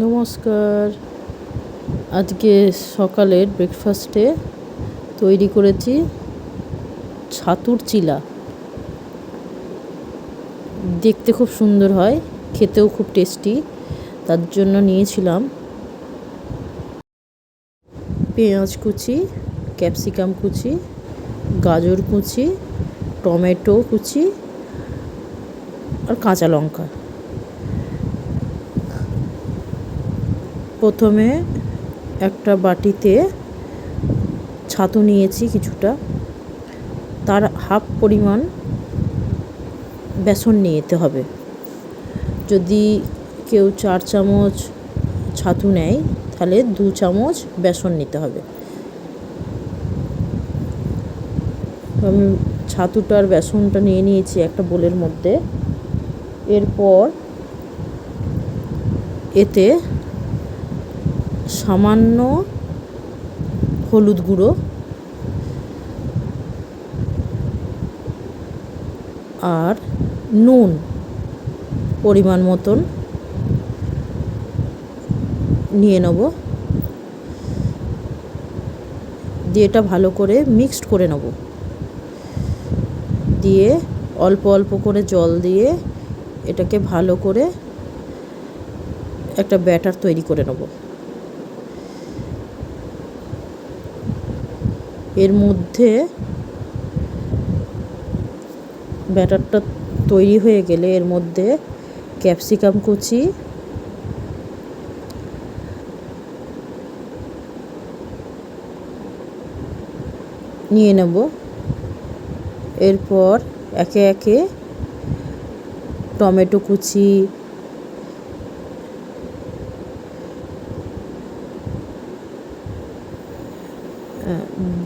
নমস্কার। আজকে সকালের ব্রেকফাস্টে তৈরি করেছি ছাতুর চিলা। দেখতে খুব সুন্দর হয়, খেতেও খুব টেস্টি তার জন্য নিয়েছিলাম পেঁয়াজ কুচি ক্যাপসিকাম কুচি, গাজর কুচি, টমেটো কুচি আর কাঁচা লঙ্কা। প্রথমে একটা বাটিতে ছাতু নিয়েছি কিছুটা। তার হাফ পরিমাণ বেসন নিয়ে যেতে হবে। যদি কেউ চার চামচ ছাতু নেয়, তাহলে দু চামচ বেসন নিতে হবে। আমি ছাতুটার বেসনটা নিয়ে নিয়েছি একটা বোলের মধ্যে। এরপর এতে সামান্য হলুদ গুঁড়ো, আর নুন পরিমাণ মতন নিয়ে নেব। দিয়ে এটা ভালো করে মিক্সড করে নেব। দিয়ে অল্প অল্প করে জল দিয়ে এটাকে ভালো করে একটা ব্যাটার তৈরি করে নেব। এর মধ্যে ব্যাটারটা তৈরি হয়ে গেলে এর মধ্যে ক্যাপসিকাম কুচি, নিয়ে নেব। এরপর একে একে টমেটো কুচি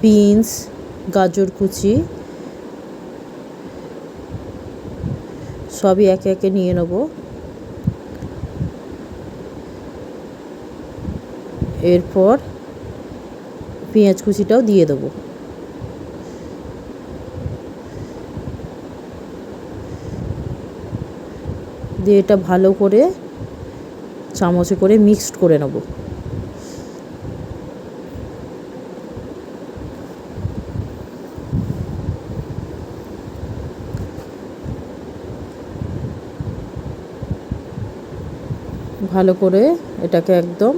বিনস, গাজর কুচি, সবই একে একে নিয়ে নেব। এরপর পেঁয়াজ কুচিটাও দিয়ে দেবো। দিয়ে এটা ভালো করে চামচে করে মিক্সড করে নেব। ভালো করে এটাকে একদম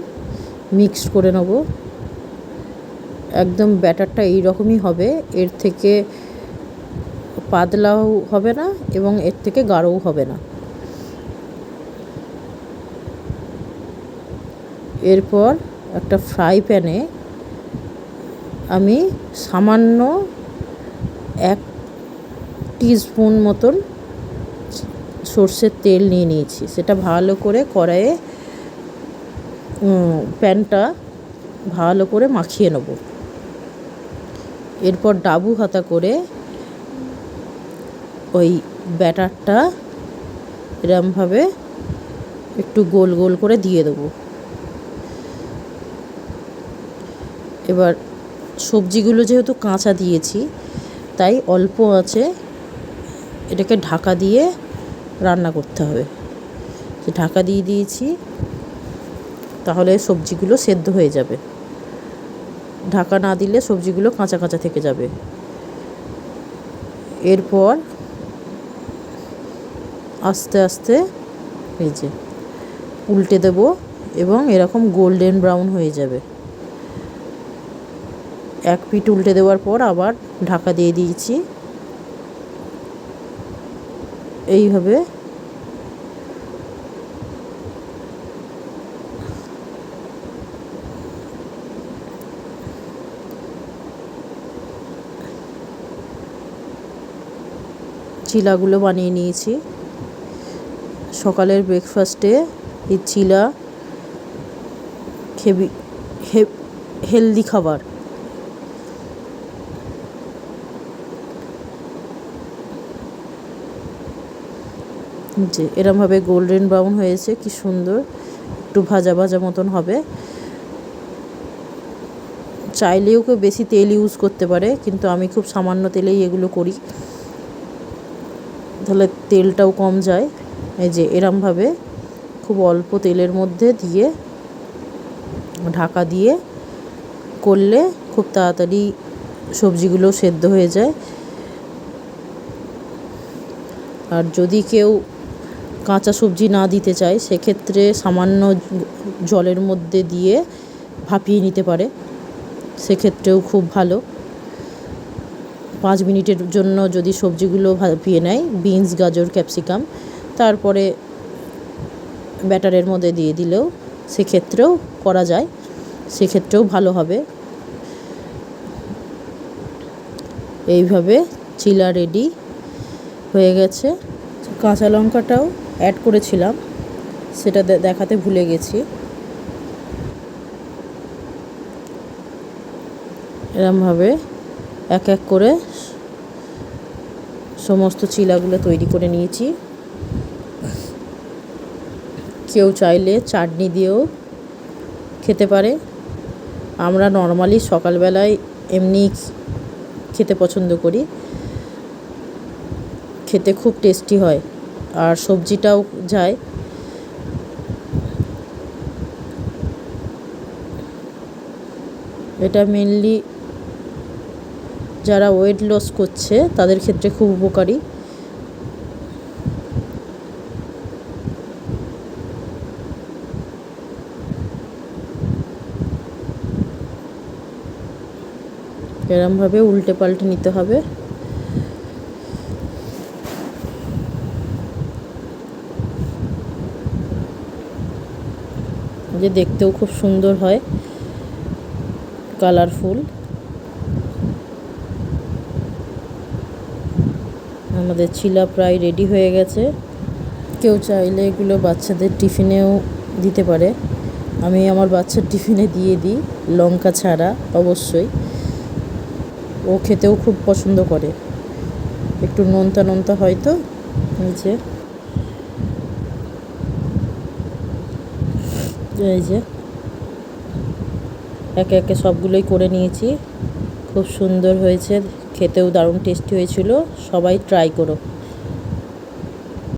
মিক্সড করে নেব। একদম ব্যাটারটা এই রকমই হবে, এর থেকে পাতলাও হবে না এবং এর থেকে গাঢ়ও হবে না। এরপর একটা ফ্রাই প্যানে আমি সামান্য এক স্পুন মতন সর্ষের তেল নিয়ে নিয়েছি। সেটা ভালো করে কড়াইয়ে প্যানটা ভালো করে মাখিয়ে নেব। এরপর ডাবু হাতা করে ওই ব্যাটারটা এরমভাবে একটু গোল গোল করে দিয়ে দেবো। এবার সবজিগুলো যেহেতু কাঁচা দিয়েছি, তাই অল্প আছে, এটাকে ঢাকা দিয়ে রান্না করতে হবে। যে ঢাকা দিয়ে দিয়েছি, তাহলে সবজিগুলো সেদ্ধ হয়ে যাবে। ঢাকা না দিলে সবজিগুলো কাঁচা কাঁচা থেকে যাবে। এরপর আস্তে আস্তে এই যে উল্টে দেব এবং এরকম গোল্ডেন ব্রাউন হয়ে যাবে। এক পিঠ উল্টে দেওয়ার পর আবার ঢাকা দিয়ে দিয়েছি এইভাবে। চিলাগুলো বানিয়ে নিয়েছি। সকালের ব্রেকফাস্টে এই চিলা হেভি হেলদি খাবার। যে এরমভাবে গোল্ডেন ব্রাউন হয়েছে, কি সুন্দর। একটু ভাজা ভাজা মতন হবে। চাইলেও কেউ বেশি তেল ইউজ করতে পারে, কিন্তু আমি খুব সামান্য তেলেই এগুলো করি। তাহলে তেলটাও কম যায়। এই যে এরমভাবে খুব অল্প তেলের মধ্যে দিয়ে ঢাকা দিয়ে করলে খুব তাড়াতাড়ি সবজিগুলো সেদ্ধ হয়ে যায়। আর যদি কেউ কাঁচা সবজি না দিতে চায়, সেক্ষেত্রে সামান্য জলের মধ্যে দিয়ে ভাপিয়ে নিতে পারে। সেক্ষেত্রেও খুব ভালো। পাঁচ মিনিটের জন্য যদি সবজিগুলো ভাপিয়ে নেয়, বিনস, গাজর, ক্যাপসিকাম, তারপরে ব্যাটারের মধ্যে দিয়ে দিলেও সেক্ষেত্রেও করা যায়, সেক্ষেত্রেও ভালো হবে। এইভাবে চিলা রেডি হয়ে গেছে। কাঁচা লঙ্কাটাও অ্যাড করেছিলাম, সেটা দেখাতে ভুলে গেছি। এরমভাবে এক এক করে সমস্ত চিলাগুলো তৈরি করে নিয়েছি। কেউ চাইলে চাটনি দিয়েও খেতে পারে। আমরা নর্মালি সকালবেলায় এমনি খেতে পছন্দ করি। খেতে খুব টেস্টি হয়। আর সবজিটাও যায়। এটা মেনলি যারা ওয়েট লস করছে, তাদের ক্ষেত্রে খুব উপকারী। এরমভাবে উল্টে পাল্টে নিতে হবে। যে দেখতেও খুব সুন্দর হয়। কালারফুল আমাদের চিলা প্রায় রেডি হয়ে গেছে। কেউ চাইলে এগুলো বাচ্চাদের টিফিনেও দিতে পারে। আমি আমার বাচ্চার টিফিনে দিয়ে দিই, লঙ্কা ছাড়া, অবশ্যই। ও খেতেও খুব পছন্দ করে। একটু নোনতা নোনতা হয়তো নিচে। এই যে একে একে সবগুলোই করে নিয়েছি। খুব সুন্দর হয়েছে, খেতেও দারুণ টেস্টি হয়েছিল। সবাই ট্রাই করো।